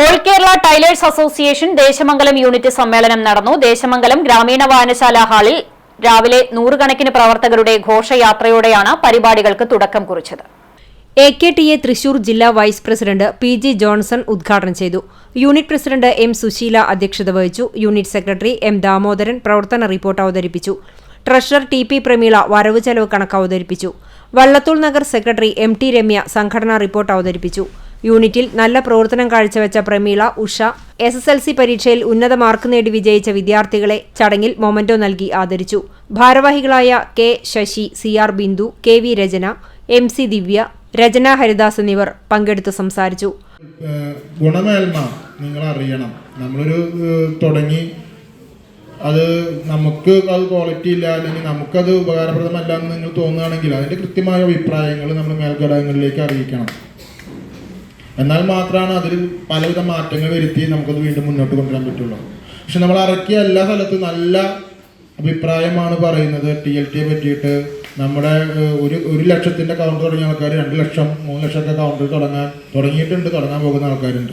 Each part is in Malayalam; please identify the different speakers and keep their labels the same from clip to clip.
Speaker 1: All Kerala tailors association Desamangalam unit സമ്മേളനം നടന്നു. ദേശമംഗലം ഗ്രാമീണ വായനശാല ഹാളിൽ രാവിലെ നൂറുകണക്കിന് പ്രവർത്തകരുടെ ഘോഷയാത്രയോടെയാണ് പരിപാടികൾക്ക് തുടക്കം കുറിച്ചത്.
Speaker 2: A K T A Thrissur ജില്ലാ vice president P G Johnson ഉദ്ഘാടനം ചെയ്തു. യൂണിറ്റ് പ്രസിഡന്റ് എം സുശീല അധ്യക്ഷത വഹിച്ചു. യൂണിറ്റ് സെക്രട്ടറി എം ദാമോദരൻ പ്രവർത്തന റിപ്പോർട്ട് അവതരിപ്പിച്ചു. ട്രഷറർ ടി പി പ്രമീള വരവ് ചെലവ് കണക്ക് അവതരിപ്പിച്ചു. Vallathol Nagar secretary M T Ramya സംഘടനാ റിപ്പോർട്ട് അവതരിപ്പിച്ചു. യൂണിറ്റിൽ നല്ല പ്രവർത്തനം കാഴ്ചവെച്ച Prameela Usha S S L C പരീക്ഷയിൽ ഉന്നത മാർക്ക് നേടി വിജയിച്ച വിദ്യാർത്ഥികളെ ചടങ്ങിൽ മൊമന്റോ നൽകി ആദരിച്ചു. ഭാരവാഹികളായ K Sasi C R Bindu K V Rachana M C Divya Rachana Haridas എന്നിവർ പങ്കെടുത്ത് സംസാരിച്ചു.
Speaker 3: ഗുണമേന്മ നിങ്ങൾ അറിയണം. നമ്മളൊരു തുടങ്ങി അത് നമുക്ക് അത് ക്വാളിറ്റി ഇല്ല അല്ലെങ്കിൽ നമുക്കത് ഉപകാരപ്രദമല്ല എന്ന് നിങ്ങൾ തോന്നുകയാണെങ്കിൽ അതിന്റെ കൃത്യമായ അഭിപ്രായങ്ങൾ നമ്മൾ മേൽഘടകങ്ങളിലേക്ക് അറിയിക്കണം. എന്നാൽ മാത്രമാണ് അതിൽ പലവിധ മാറ്റങ്ങൾ വരുത്തി നമുക്കത് വീണ്ടും മുന്നോട്ട് കൊണ്ടുവരാൻ പറ്റുള്ളൂ. പക്ഷെ നമ്മൾ ഇറക്കിയ എല്ലാ സ്ഥലത്തും നല്ല അഭിപ്രായമാണ് പറയുന്നത്. ടി എൽ ടിയെ പറ്റിയിട്ട് നമ്മുടെ ഒരു ഒരു ലക്ഷത്തിന്റെ കൗണ്ടർ തുടങ്ങിയ ആൾക്കാർ രണ്ട് ലക്ഷം മൂന്ന് ലക്ഷമൊക്കെ കൗണ്ടർ തുടങ്ങാൻ തുടങ്ങിയിട്ടുണ്ട് തുടങ്ങാൻ പോകുന്ന ആൾക്കാരുണ്ട്.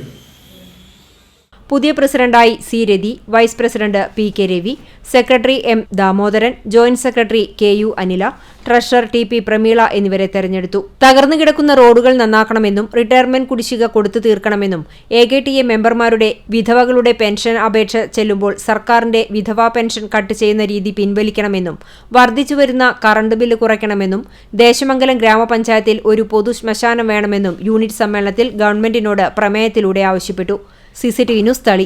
Speaker 2: പുതിയ പ്രസിഡന്റായി C Rathi vice president P K Ravi secretary M Damodaran joint secretary K U Anila treasurer T P Prameela എന്നിവരെ തെരഞ്ഞെടുത്തു. തകർന്നു കിടക്കുന്ന റോഡുകൾ നന്നാക്കണമെന്നും റിട്ടയർമെന്റ് കുടിശ്ശിക കൊടുത്തു തീർക്കണമെന്നും എ കെ ടി എ മെമ്പർമാരുടെ വിധവകളുടെ പെൻഷൻ അപേക്ഷ ചെല്ലുമ്പോൾ സർക്കാരിന്റെ വിധവാ പെൻഷൻ കട്ട് ചെയ്യുന്ന രീതി പിൻവലിക്കണമെന്നും വർദ്ധിച്ചുവരുന്ന കറണ്ട് ബില്ല് കുറയ്ക്കണമെന്നും ദേശമംഗലം ഗ്രാമപഞ്ചായത്തിൽ ഒരു പൊതു ശ്മശാനം വേണമെന്നും യൂണിറ്റ് സമ്മേളനത്തിൽ ഗവൺമെന്റിനോട് പ്രമേയത്തിലൂടെ ആവശ്യപ്പെട്ടു. സിസിടിവി ന്യൂസ് തളി